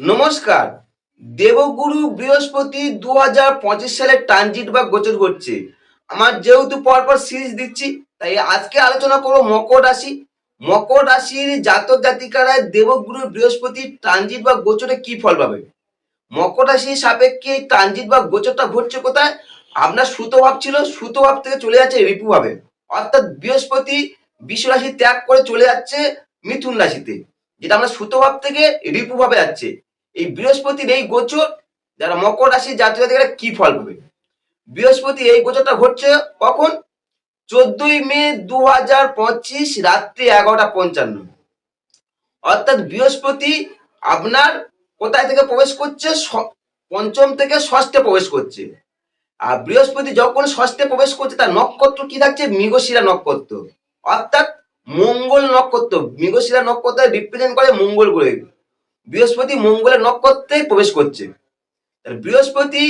নমস্কার। দেবগুরু বৃহস্পতি দু হাজার পঁচিশ সালে ট্রানজিট বা গোচর করছে। আমার যেহেতু পরপর সিরিজ দিচ্ছি, তাই আজকে আলোচনা করব মকর রাশি। মকর রাশির জাতক জাতিকারা দেবগুরু বৃহস্পতি ট্রানজিট বা গোচরে কি ফল পাবে? মকর রাশির সাপেক্ষে ট্রানজিট বা গোচরটা ঘটছে কোথায়? আপনার সুতো ভাব ছিল, সুতো ভাব থেকে চলে যাচ্ছে রিপুভাবে অর্থাৎ বৃহস্পতি বিশ্ব রাশি ত্যাগ করে চলে যাচ্ছে মিথুন রাশিতে, যেটা আমরা সুতো ভাব থেকে রিপুভাবে যাচ্ছে। এই বৃহস্পতির এই গোচর, যারা মকর রাশির জাতীয় জাতিকারা কি ফল পাবে? বৃহস্পতি এই গোচরটা ঘটছে কখন? চোদ্দই মে দু হাজার পঁচিশ রাত্রি এগারোটা পঞ্চান্ন। অর্থাৎ বৃহস্পতি আপনার কোথায় থেকে প্রবেশ করছে? পঞ্চম থেকে ষষ্ঠে প্রবেশ করছে। আর বৃহস্পতি যখন ষষ্ঠে প্রবেশ করছে, তার নক্ষত্র কি থাকছে? মৃগশিরা নক্ষত্র। অর্থাৎ মঙ্গল নক্ষত্র। মৃগশিরা নক্ষত্র রিপ্রেজেন্ট করে মঙ্গল গ্রহে। বৃহস্পতি মঙ্গলের নক্ষত্রে প্রবেশ করছে। বৃহস্পতি,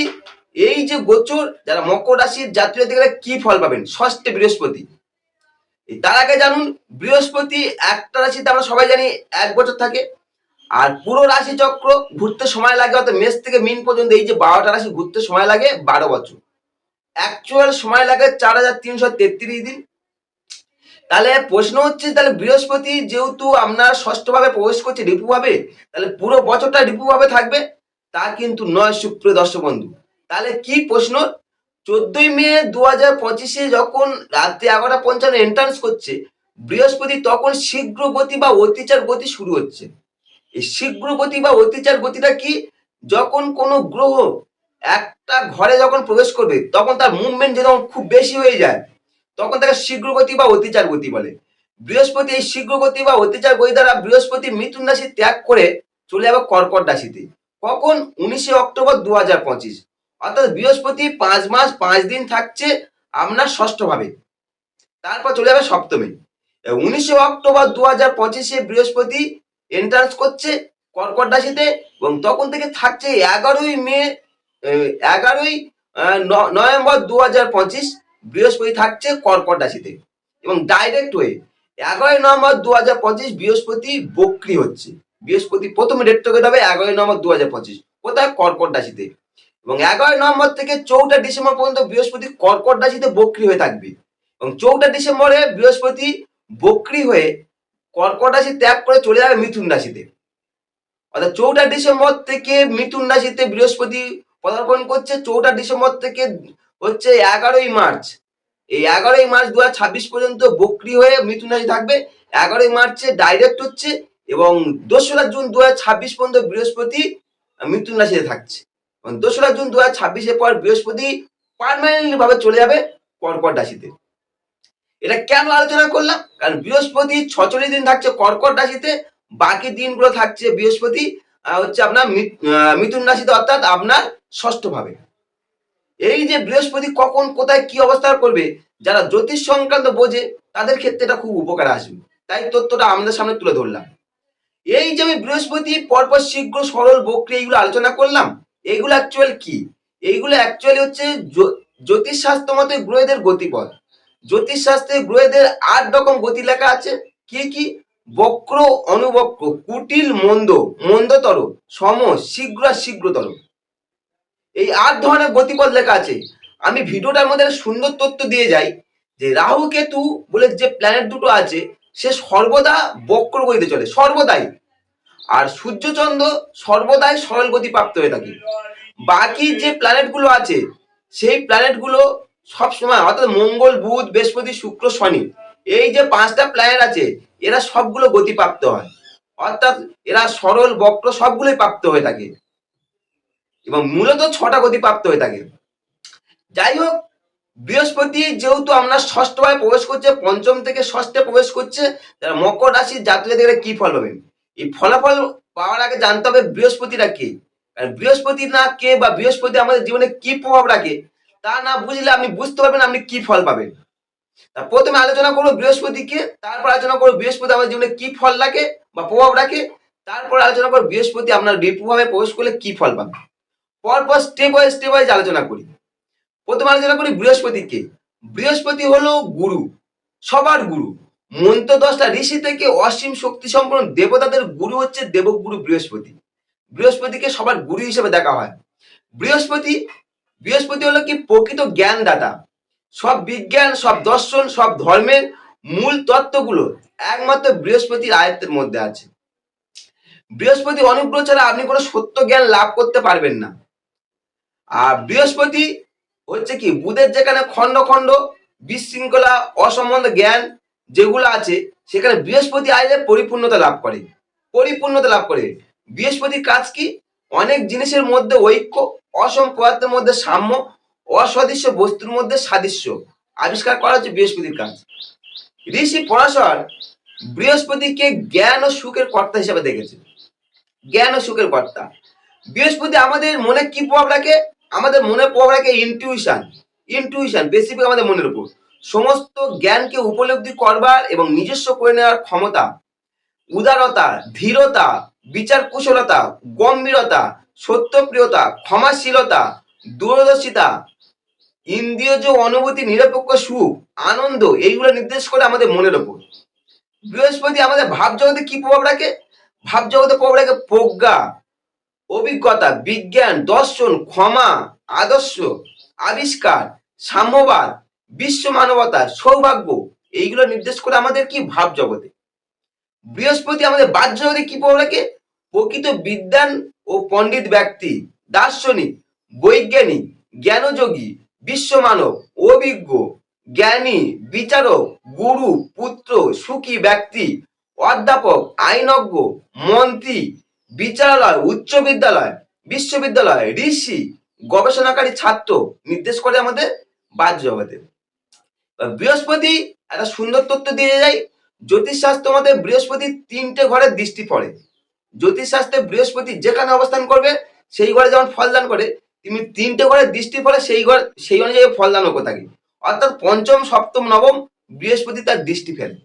এই যে গোচর, যারা মকর রাশির জাতীয় থেকে কি ফল পাবেন? ষষ্ঠে বৃহস্পতি। তার আগে জানুন, বৃহস্পতি একটা রাশিতে আমরা সবাই জানি এক বছর থাকে, আর পুরো রাশি চক্র ঘুরতে সময় লাগে, অর্থাৎ মেষ থেকে মিন পর্যন্ত এই যে বারোটা রাশি ঘুরতে সময় লাগে বারো বছর। অ্যাকচুয়াল সময় লাগে চার হাজার তিনশো তেত্রিশ দিন। তাহলে প্রশ্ন হচ্ছে, তাহলে বৃহস্পতি যেহেতু আপনার ষষ্ঠভাবে প্রবেশ করছে রিপুভাবে তাহলে পুরো বছরটা রিপুভাবে থাকবে? তা কিন্তু নয়, সুপ্রিয় দর্শক বন্ধু। তাহলে কি প্রশ্ন? চোদ্দই মে দু হাজার পঁচিশে যখন রাত্রি এগারোটা পঞ্চান্ন এন্ট্রান্স করছে, বৃহস্পতি তখন শীঘ্র গতি বা অতিচার গতি শুরু হচ্ছে। এই শীঘ্র গতি বা অতিচার গতিটা কি? যখন কোনো গ্রহ একটা ঘরে যখন প্রবেশ করবে, তখন তার মুভমেন্ট যখন খুব বেশি হয়ে যায় তখন তাকে শীঘ্র গতি বা অতিচার গতি বলে। বৃহস্পতি এই শীঘ্র গতি বা অতিচার গতি দ্বারা বৃহস্পতি মিথুন রাশি ত্যাগ করে চলে যাবে কর্কট রাশিতে। কখন? উনিশে অক্টোবর দু হাজার পঁচিশ। অর্থাৎ বৃহস্পতি পাঁচ মাস, পাঁচ দিন থাকছে আপনার ষষ্ঠ ভাবে তারপর চলে যাবে সপ্তমে। উনিশে অক্টোবর দু হাজার পঁচিশে বৃহস্পতি এন্ট্রান্স করছে কর্কট রাশিতে এবং তখন থেকে থাকছে এগারোই মে এগারোই নভেম্বর দু হাজার পঁচিশ। বৃহস্পতি থাকছে কর্কট রাশিতে। এবং ডাইরেক্ট হয়ে এগারোই নভেম্বর দু হাজার পঁচিশ বৃহস্পতি বক্রি হচ্ছে। বৃহস্পতি প্রথমে ডেট থেকে যাবে এগারোই নভেম্বর দু হাজার পঁচিশ। কোথায়? কর্কট রাশিতে। এবং এগারোই নভেম্বর থেকে চৌঠা ডিসেম্বর পর্যন্ত বৃহস্পতি কর্কট রাশিতে বক্রি হয়ে থাকবে। এবং চৌঠা ডিসেম্বরে বৃহস্পতি বক্রি হয়ে কর্কট রাশি ত্যাগ করে চলে যাবে মিথুন রাশিতে। অর্থাৎ চৌঠা ডিসেম্বর থেকে মিথুন রাশিতে বৃহস্পতি পদার্পণ করছে। চৌঠা ডিসেম্বর থেকে হচ্ছে এগারোই মার্চ। এই এগারোই মার্চ দু পর্যন্ত বক্রি হয়ে মিথুন রাশি থাকবে। এগারোই মার্চে ডাইরেক্ট হচ্ছে এবং দোসরা জুন দু পর্যন্ত বৃহস্পতি মিথুন রাশিতে থাকছে। দোসরা জুন দু হাজার পর বৃহস্পতি পার্মানেন্টলি ভাবে চলে যাবে কর্কট রাশিতে। এটা কেন আলোচনা করলাম? কারণ বৃহস্পতি ছচল্লিশ দিন থাকছে কর্কট রাশিতে, বাকি দিনগুলো থাকছে বৃহস্পতি হচ্ছে আপনার মিথুন রাশিতে অর্থাৎ আপনার ষষ্ঠ ভাবে। এই যে বৃহস্পতি কখন, কোথায় কি অবস্থা করবে, যারা জ্যোতিষ সংক্রান্ত বোঝে, তাদের ক্ষেত্রে এটা খুব উপকার আসবে। তাই তথ্যটা আমাদের সামনে তুলে ধরলাম। এই যে আমি বৃহস্পতি, পরপর শীঘ্র সরল বক্রি এইগুলো আলোচনা করলাম এইগুলো অ্যাকচুয়াল কি? এইগুলো অ্যাকচুয়ালি হচ্ছে জ্যো- জ্যোতিষ শাস্ত্র মতে গ্রহদের গতিপথ। জ্যোতিষ শাস্ত্রে গ্রহদের আট রকম গতি লেখা আছে। কি কি? বক্র, অনুবক্র, কুটিল, মন্দ, মন্দতর, সম, শীঘ্র শীঘ্রতর। এই আট ধরনের গতিপথ লেখা আছে। আমি ভিডিওটার মধ্যে সুন্দর তথ্য দিয়ে যাই যে রাহু কেতু বলে যে প্ল্যানেট দুটো আছে, সে সর্বদা বক্র গতিতে চলে, সর্বদাই। আর সূর্যচন্দ্র সর্বদাই সরল গতি প্রাপ্ত হয়ে থাকে। বাকি যে প্ল্যানেটগুলো আছে, সেই প্ল্যানেটগুলো সব সময় অর্থাৎ মঙ্গল, বুধ, বৃহস্পতি, শুক্র, শনি, এই যে পাঁচটা প্ল্যানেট আছে, এরা সবগুলো গতি প্রাপ্ত হয়। অর্থাৎ এরা সরল, বক্র সবগুলোই প্রাপ্ত হয়ে থাকে। এবং মূলত ছটা গতি প্রাপ্ত হয়ে থাকে। যাই হোক, বৃহস্পতি যেহেতু আপনার ষষ্ঠ ভাবে প্রবেশ করছে, পঞ্চম থেকে ষষ্ঠে প্রবেশ করছে তারা মকর রাশির জাতক জাতিকারা কি ফল পাবেন এই ফলাফল পাওয়ার আগে জানতে হবে বৃহস্পতিটা কে। বৃহস্পতি না কে বা বৃহস্পতি আমাদের জীবনে কি প্রভাব রাখে, তা না বুঝলে আপনি বুঝতে পারবেন আপনি কি ফল পাবেন। তা প্রথমে আলোচনা করব বৃহস্পতিকে, তারপর আলোচনা করব বৃহস্পতি আমাদের জীবনে কি ফল রাখে বা প্রভাব রাখে, তারপর আলোচনা করব বৃহস্পতি আপনার রিপুভাবে প্রবেশ করলে কি ফল পাবে। পরপর স্টেপ ওয়াইজ স্টেপ ওয়াইজ আলোচনা করি। প্রথম আলোচনা করি বৃহস্পতিকে। বৃহস্পতি হলো গুরু, সবার গুরু। মন্ত্র দশটা ঋষি থেকে অসীম শক্তি সম্পন্ন দেবতাদের গুরু হচ্ছে দেবগুরু বৃহস্পতি। বৃহস্পতিকে সবার গুরু হিসেবে দেখা হয়। বৃহস্পতি বৃহস্পতি হলো কি প্রকৃত জ্ঞানদাতা। সব বিজ্ঞান, সব দর্শন, সব ধর্মের মূল তত্ত্বগুলো একমাত্র বৃহস্পতির আয়ত্তের মধ্যে আছে। বৃহস্পতি অনুগ্রহ ছাড়া আপনি কোনো সত্য জ্ঞান লাভ করতে পারবেন না। আর বৃহস্পতি হচ্ছে কি বুধের যেখানে খণ্ড খণ্ড, বিশৃঙ্খলা, অসম্বন্ধ জ্ঞান যেগুলো আছে, সেখানে বৃহস্পতি আইলে পরিপূর্ণতা লাভ করে। পরিপূর্ণতা লাভ করে। বৃহস্পতির কাজ কি? অনেক জিনিসের মধ্যে ঐক্য, অসম পদার্থের মধ্যে সাম্য, অসদৃশ্য বস্তুর মধ্যে সাদৃশ্য আবিষ্কার করা হচ্ছে বৃহস্পতির কাজ। ঋষি পরাশর বৃহস্পতিকে জ্ঞান ও সুখের কর্তা হিসেবে দেখেছে। জ্ঞান ও সুখের কর্তা। বৃহস্পতি আমাদের মনে কি প্রভাব রাখে? আমাদের মনে রাখে ইনটিউশন ইনটিউশন বেসিক আমাদের মনের উপর। সমস্ত জ্ঞানকে উপলব্ধি করবার এবং নিজস্ব করে নেওয়ার ক্ষমতা, উদারতা, ধীরতা বিচার কুশলতা গম্ভীরতা, সত্যপ্রিয়তা, ক্ষমাশীলতা, দূরদর্শিতা, ইন্দ্রিয়জ অনুভূতি, নিরপেক্ষ সুখ, আনন্দ, এইগুলো নির্দেশ করে আমাদের মনের ওপর বৃহস্পতি আমাদের ভাব জগতে কি প্রভাব রাখে? ভাব জগতে প্রভাব রাখে প্রজ্ঞা। অভিজ্ঞতা, বিজ্ঞান, দর্শন, ক্ষমা, আদর্শ, আবিষ্কার, সাম্যবাদ, বিশ্ব মানবতা, সৌভাগ্য, এইগুলো নির্দেশ করে আমাদের কি ভাব জগতে? বৃহস্পতি আমাদের বাহ্য জগতে কি প্রভাব রাখে প্রকৃত বিদ্যান ও পণ্ডিত ব্যক্তি, দার্শনিক, বৈজ্ঞানিক, জ্ঞানযোগী বিশ্বমানব অভিজ্ঞ, জ্ঞানী, বিচারক, গুরু, পুত্র, সুখী ব্যক্তি, অধ্যাপক, আইনজ্ঞ, মন্ত্রী বিচারালয়, উচ্চ বিদ্যালয়, বিশ্ববিদ্যালয় ঋষি গবেষণাকারী ছাত্র নির্দেশ করে আমাদের বাদ জগতে। বৃহস্পতি একটা সুন্দর তথ্য দিয়ে যায় জ্যোতিষশাস্ত্র মতে বৃহস্পতি তিনটে ঘরে দৃষ্টি পড়ে। জ্যোতিষশাস্ত্রে বৃহস্পতি যেখানে অবস্থান করবে, সেই ঘরে যেমন ফলদান করে তুমি তিনটে ঘরে দৃষ্টি পড়ে, সেই ঘর, সেই অনুযায়ী ফলদানও করে থাকি। অর্থাৎ পঞ্চম, সপ্তম, নবম বৃহস্পতি তার দৃষ্টি ফেলে।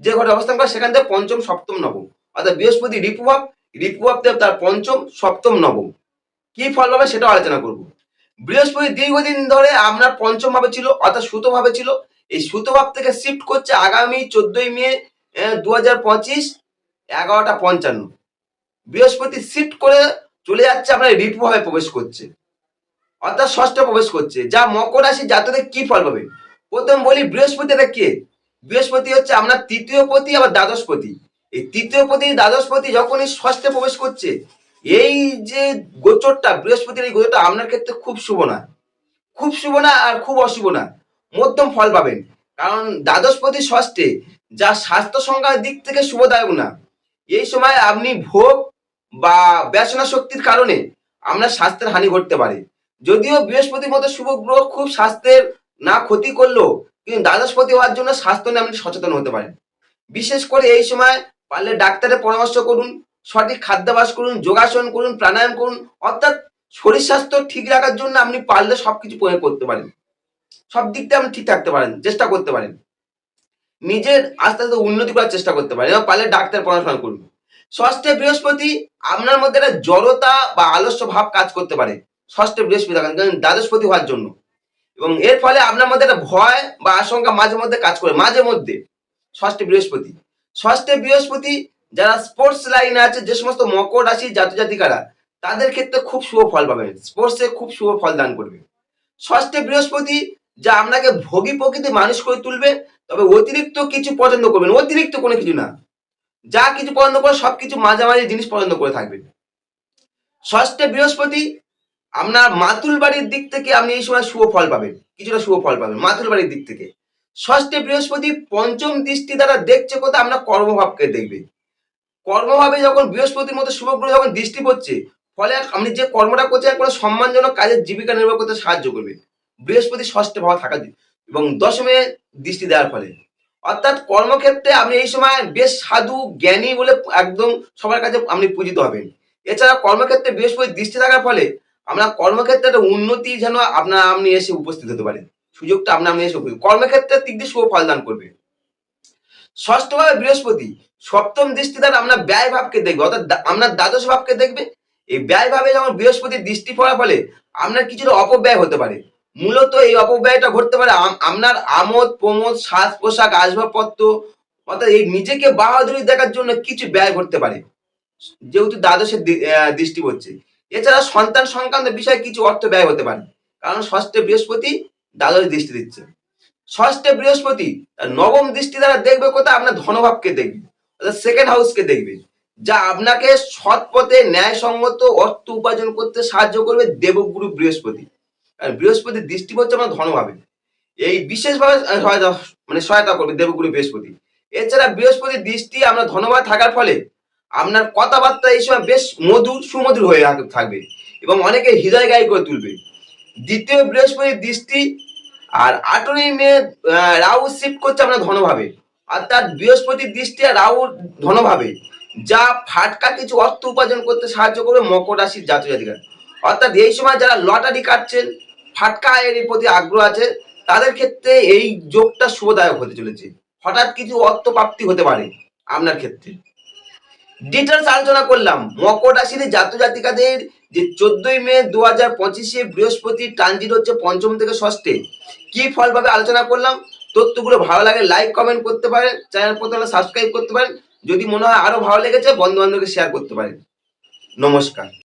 যে ঘরে অবস্থান করে, সেখান থেকে পঞ্চম, সপ্তম, নবম। অর্থাৎ বৃহস্পতি রিপুভাব রিপুভাব দেব তার পঞ্চম, সপ্তম, নবম। কি ফল হবে সেটাও আলোচনা করব। বৃহস্পতি দীর্ঘদিন ধরে আপনার পঞ্চম ভাবে ছিল, অর্থাৎ সুতো ভাবে ছিল। এই সুতো ভাব থেকে শিফট করছে আগামী চোদ্দই মে দু হাজার পঁচিশ, এগারোটা পঞ্চান্ন। বৃহস্পতি শিফট করে চলে যাচ্ছে আপনার রিপু ভাবে প্রবেশ করছে। অর্থাৎ ষষ্ঠ প্রবেশ করছে। যা মকর রাশি জাতকে কি ফল পাবে? প্রথম বলি বৃহস্পতিটা কে? বৃহস্পতি হচ্ছে আপনার তৃতীয় পতি, আবার দ্বাদশ পতি। এই তৃতীয় পতি, দ্বাদশ পতি যখনই ষষ্ঠে প্রবেশ করছে, এই যে গোচরটা, বৃহস্পতির এই গোচরটা আপনার ক্ষেত্রে খুব শুভ না খুব শুভ না আর খুব অশুভ না। মধ্যম ফল পাবেন। কারণ দ্বাদশপতি ষষ্ঠে যা স্বাস্থ্য সংখ্যার দিক থেকে শুভদায়ক না, এই সময় আপনি ভোগ বা ব্যসনা শক্তির কারণে আপনার স্বাস্থ্যের হানি ঘটতে পারে। যদিও বৃহস্পতির মতো শুভ গ্রহ খুব স্বাস্থ্যের না ক্ষতি করলেও, কিন্তু দ্বাদশপতি হওয়ার জন্য স্বাস্থ্য নিয়ে আপনি সচেতন হতে পারেন। বিশেষ করে এই সময় পারলে ডাক্তারের পরামর্শ করুন, সঠিক খাদ্যাভ্যাস করুন, যোগাসন করুন, প্রাণায়াম করুন, অর্থাৎ শরীর স্বাস্থ্য ঠিক রাখার জন্য আপনি পারলে সবকিছু প্রয়োগ করতে পারেন। সব দিক দিয়ে আপনি ঠিক থাকতে পারেন, চেষ্টা করতে পারেন। নিজের আস্তে আস্তে উন্নতি করার চেষ্টা করতে পারেন এবং পারলে ডাক্তার পড়াশোনা করুন। ষষ্ঠে বৃহস্পতি, আপনার মধ্যে একটা জড়তা বা আলস্য ভাব কাজ করতে পারে, ষষ্ঠে বৃহস্পতি কারণ দ্বাদশপতি হওয়ার জন্য। এবং এর ফলে আপনার মধ্যে একটা ভয় বা আশঙ্কা মাঝে মধ্যে কাজ করে, মাঝে মধ্যে, ষষ্ঠে বৃহস্পতি। ষষ্ঠে বৃহস্পতি যারা স্পোর্টস লাইনে আছে, যে সমস্ত মকর রাশি জাতি জাতিকারা, তাদের ক্ষেত্রে খুব শুভ ফল পাবেন। স্পোর্টসে খুব শুভ ফল দান করবে। ষষ্ঠে বৃহস্পতি যা আপনাকে ভোগী প্রকৃতি মানুষ করে তুলবে, তবে অতিরিক্ত কিছু পছন্দ করবেন। অতিরিক্ত কোনো কিছু না। যা কিছু পছন্দ করে, সবকিছু মাঝামাঝি জিনিস পছন্দ করে থাকবেন। ষষ্ঠে বৃহস্পতি আপনার মাতুল বাড়ির দিক থেকে আপনি এই সময় শুভ ফল পাবেন। কিছুটা শুভ ফল পাবেন মাতুল বাড়ির দিক থেকে। ষষ্ঠে বৃহস্পতি পঞ্চম দৃষ্টি দ্বারা দেখছে কোথায় আপনার কর্মভাবকে দেখবে। কর্মভাবে যখন বৃহস্পতির মতো শুভ গ্রহ যখন দৃষ্টি পড়ছে, ফলে আপনি যে কর্মটা করছেন কোনো সম্মানজনক কাজের জীবিকা নির্বাহ করতে সাহায্য করবে। বৃহস্পতি ষষ্ঠে ভাব থাকা এবং দশমে দৃষ্টি দেওয়ার ফলে। অর্থাৎ কর্মক্ষেত্রে আপনি এই সময় বেশ সাধু, জ্ঞানী বলে একদম সবার কাছে আপনি পূজিত হবেন। এছাড়া কর্মক্ষেত্রে বৃহস্পতি দৃষ্টি থাকার ফলে আপনার কর্মক্ষেত্রে একটা উন্নতি যেন আপনার, আপনি এসে উপস্থিত হতে পারেন। সুযোগটা আপনার মেয়ে এসে উপস্থিত কর্মক্ষেত্রে দিক দিয়ে শুভ ফলদান করবে। ষষ্ঠভাবে বৃহস্পতি, সপ্তম দৃষ্টি দ্বারা আপনার ব্যয় ভাবকে দেখবে, অর্থাৎ আপনার দ্বাদশ ভাবকে দেখবে। এই ব্যয় ভাবে যখন বৃহস্পতির দৃষ্টি পড়ার ফলে আপনার কিছুটা অপব্যয় হতে পারে। মূলত এই অপব্যয়টা ঘটতে পারে আপনার আমোদ, প্রমোদ সাজ পোশাক আসবাবপত্র, অর্থাৎ এই নিজেকে বাহাদুরি দেখার জন্য কিছু ব্যয় ঘটতে পারে। যেহেতু দ্বাদশের দৃষ্টি পড়ছে। এছাড়া সন্তান সংক্রান্ত বিষয়ে কিছু অর্থ ব্যয় হতে পারে। কারণ ষষ্ঠে বৃহস্পতি দ্বাদশ দৃষ্টি দিচ্ছে। ষষ্ঠে বৃহস্পতি নবম দৃষ্টি দ্বারা দেখবে কোথায়? আপনার ধনভাবকে দেখবে সেকেন্ড হাউসকে দেখবে, যা আপনাকে সৎ পথে ন্যায়সঙ্গত অর্থ উপার্জন করতে সাহায্য করবে দেবগুরু বৃহস্পতি। আর বৃহস্পতির দৃষ্টি পড়ছে আপনার ধনভাবে এই বিশেষভাবে সহায়তা মানে সহায়তা করবে দেবগুরু বৃহস্পতি। এছাড়া বৃহস্পতির দৃষ্টি আপনার ধনভাব থাকার ফলে আপনার কথাবার্তা এই সময় বেশ মধুর, সুমধুর হয়ে থাকবে এবং অনেকে হৃদয় গায়ী করে তুলবে। দ্বিতীয় বৃহস্পতির দৃষ্টি আর আঠেরোই মে রাহু শিফট করছে আপনার ধনভাবে। অর্থাৎ বৃহস্পতির দৃষ্টি রাহু ধনভাবে, যা ফাটকা কিছু অর্থ উপার্জন করতে সাহায্য করবে মকর রাশির জাতক জাতিকা অর্থাৎ এই সময় যারা লটারি কাটছেন, ফাটকা আয়ের প্রতি আগ্রহ আছে, তাদের ক্ষেত্রে এই যোগটা শুভদায়ক হতে চলেছে। হঠাৎ কিছু অর্থ প্রাপ্তি হতে পারে আপনার ক্ষেত্রে। ডিটেলস আলোচনা করলাম। মকর রাশির জাতক জাতিকাদের যে চোদ্দই মে দু হাজার পঁচিশে বৃহস্পতি ট্রানজিট হচ্ছে পঞ্চম থেকে ষষ্ঠে। কি ফল পাবে আলোচনা করলাম? তথ্যগুলো ভালো লাগে লাইক কমেন্ট করতে পারেন। চ্যানেল প্রথমে সাবস্ক্রাইব করতে পারেন। যদি মনে হয় আরও ভালো লেগেছে বন্ধু বান্ধবকে শেয়ার করতে পারেন। নমস্কার।